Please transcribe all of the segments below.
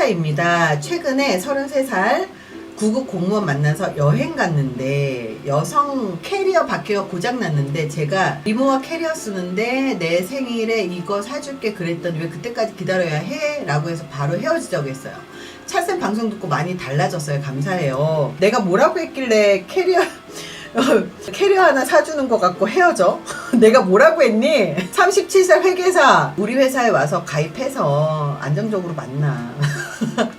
회계사입니다. 최근에 33살 구급 공무원 만나서 여행 갔는데 여성 캐리어 바퀴가 고장 났는데 제가 리모와 캐리어 쓰는데 내 생일에 이거 사줄게 그랬더니 왜 그때까지 기다려야 해? 라고 해서 바로 헤어지자고 했어요. 찰쌤 방송 듣고 많이 달라졌어요. 감사해요. 내가 뭐라고 했길래 캐리어 캐리어 하나 사주는 것 같고 헤어져? 내가 뭐라고 했니? 37살 회계사 우리 회사에 와서 가입해서 안정적으로 만나.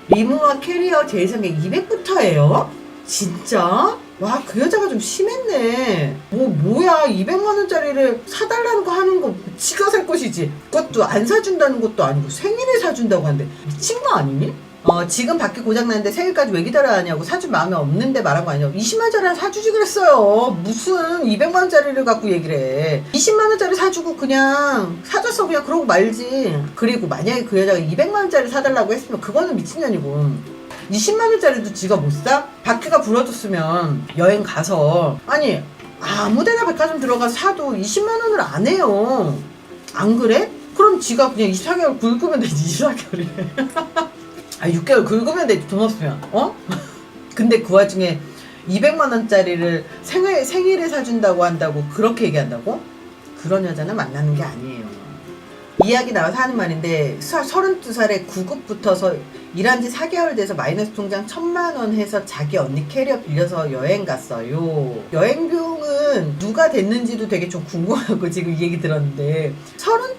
리무와 캐리어 제일상에 200부터예요? 진짜? 와, 그 여자가 좀 심했네. 뭐, 뭐야. 200만원짜리를 사달라는 거 하는 거, 지가 살 것이지. 그것도 안 사준다는 것도 아니고 생일에 사준다고 하는데, 미친 거 아니니? 어, 지금 바퀴 고장났는데 생일까지 왜 기다려야 하냐고 사줄 마음이 없는데 말한 거 아니냐고. 20만원짜리 사주지 그랬어요. 무슨 200만원짜리를 갖고 얘기를 해. 20만원짜리 사주고 그냥 사줬어. 그냥 그러고 말지. 그리고 만약에 그 여자가 200만원짜리 사달라고 했으면 그거는 미친년이고. 20만원짜리도 지가 못 사? 바퀴가 부러졌으면 여행 가서. 아니 아무데나 백화점 들어가서 사도 20만원을 안 해요. 안 그래? 그럼 지가 그냥 24개월 굵으면 되지 24개월에 아 6개월 긁으면 되지 돈 없으면 어? 근데 그 와중에 200만 원짜리를 생일 생일에 사준다고 한다고 그렇게 얘기한다고? 그런 여자는 만나는 게 아니에요. 이야기 나와서 하는 말인데 32살에 구급 붙어서 일한 지 4개월 돼서 마이너스 통장 1000만 원 해서 자기 언니 캐리어 빌려서 여행 갔어요. 여행 비용은 누가 됐는지도 되게 좀 궁금하고 지금 이 얘기 들었는데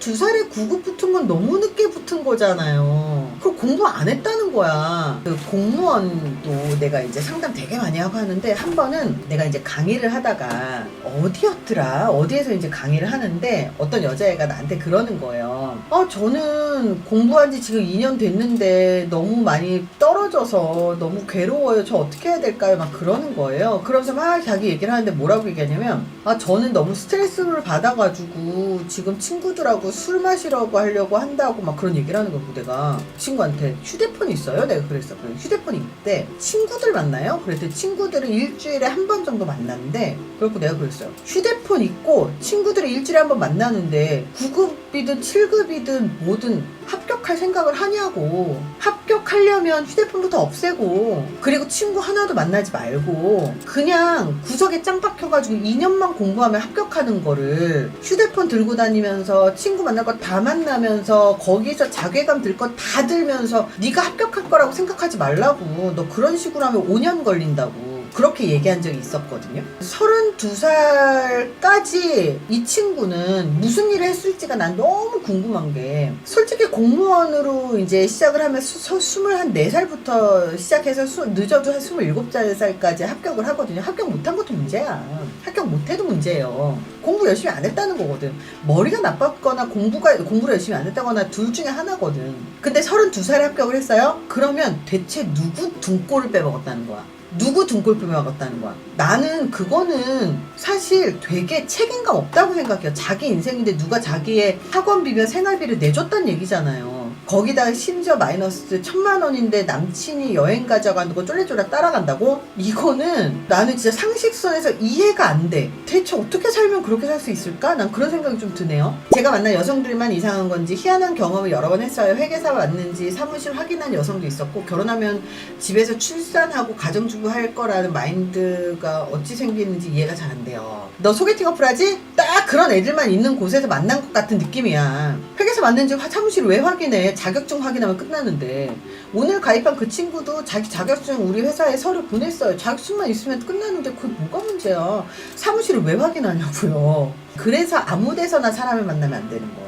32살에 구급 붙은 건 너무 늦게 붙은 거잖아요. 그 공부 안 했다는 거야. 그 공무원도 내가 이제 상담 되게 많이 하고 하는데 한 번은 내가 이제 강의를 하다가 어디였더라? 어디에서 이제 강의를 하는데 어떤 여자애가 나한테 그러는 거예요. 아, 저는 공부한 지 지금 2년 됐는데 너무 많이 떨어져서 너무 괴로워요. 저 어떻게 해야 될까요? 막 그러는 거예요. 그러면서 막 자기 얘기를 하는데 뭐라고 얘기하냐면 아, 저는 너무 스트레스를 받아가지고 지금 친구들하고 술 마시려고 하려고 한다고 막 그런 얘기를 하는 거고 내가 친구한테 휴대폰이 있어요? 내가 그랬어. 그래, 휴대폰이 있대. 친구들 만나요? 그랬더니 친구들은 일주일에 한 번 정도 만났는데 그래고 내가 그랬어요. 휴대폰 있고 친구들이 일주일에 한 번 만나는데 9급이든 7급이든 뭐든 합격 할 생각을 하냐고. 합격하려면 휴대폰부터 없애고 그리고 친구 하나도 만나지 말고 그냥 구석에 짱 박혀가지고 2년만 공부하면 합격하는 거를 휴대폰 들고 다니면서 친구 만날 거다 만나면서 거기서 자괴감 들거다 들면서 네가 합격할 거라고 생각하지 말라고 너 그런 식으로 하면 5년 걸린다고 그렇게 얘기한 적이 있었거든요. 32살까지 이 친구는 무슨 일을 했을지가 난 너무 궁금한 게 솔직히 공무원으로 이제 시작을 하면 수, 서, 24살부터 시작해서 수, 늦어도 한 27살까지 합격을 하거든요. 합격 못한 것도 문제야. 합격 못해도 문제예요. 공부 열심히 안 했다는 거거든. 머리가 나빴거나 공부가 공부를 열심히 안 했다거나 둘 중에 하나거든. 근데 32살에 합격을 했어요? 그러면 대체 누구 등골을 빼먹었다는 거야? 누구 등골 빼먹었다는 거야? 나는 그거는 사실 되게 책임감 없다고 생각해요. 자기 인생인데 누가 자기의 학원비며 생활비를 내줬단 얘기잖아요. 거기다가 심지어 마이너스 천만 원인데 남친이 여행 가져가는 거 쫄래쫄래 따라간다고? 이거는 나는 진짜 상식선에서 이해가 안 돼. 대체 어떻게 살면 그렇게 살 수 있을까? 난 그런 생각이 좀 드네요. 제가 만난 여성들만 이상한 건지 희한한 경험을 여러 번 했어요. 회계사 왔는지 사무실 확인한 여성도 있었고 결혼하면 집에서 출산하고 가정주부 할 거라는 마인드가 어찌 생기는지 이해가 잘 안 돼요. 너 소개팅 어플 하지? 딱 그런 애들만 있는 곳에서 만난 것 같은 느낌이야. 맞는지 화- 사무실 왜 확인해? 자격증 확인하면 끝나는데 오늘 가입한 그 친구도 자기 자격증 우리 회사에 서류 보냈어요. 자격증만 있으면 끝나는데 그게 뭐가 문제야? 사무실을 왜 확인하냐고요. 그래서 아무 데서나 사람을 만나면 안 되는 거야.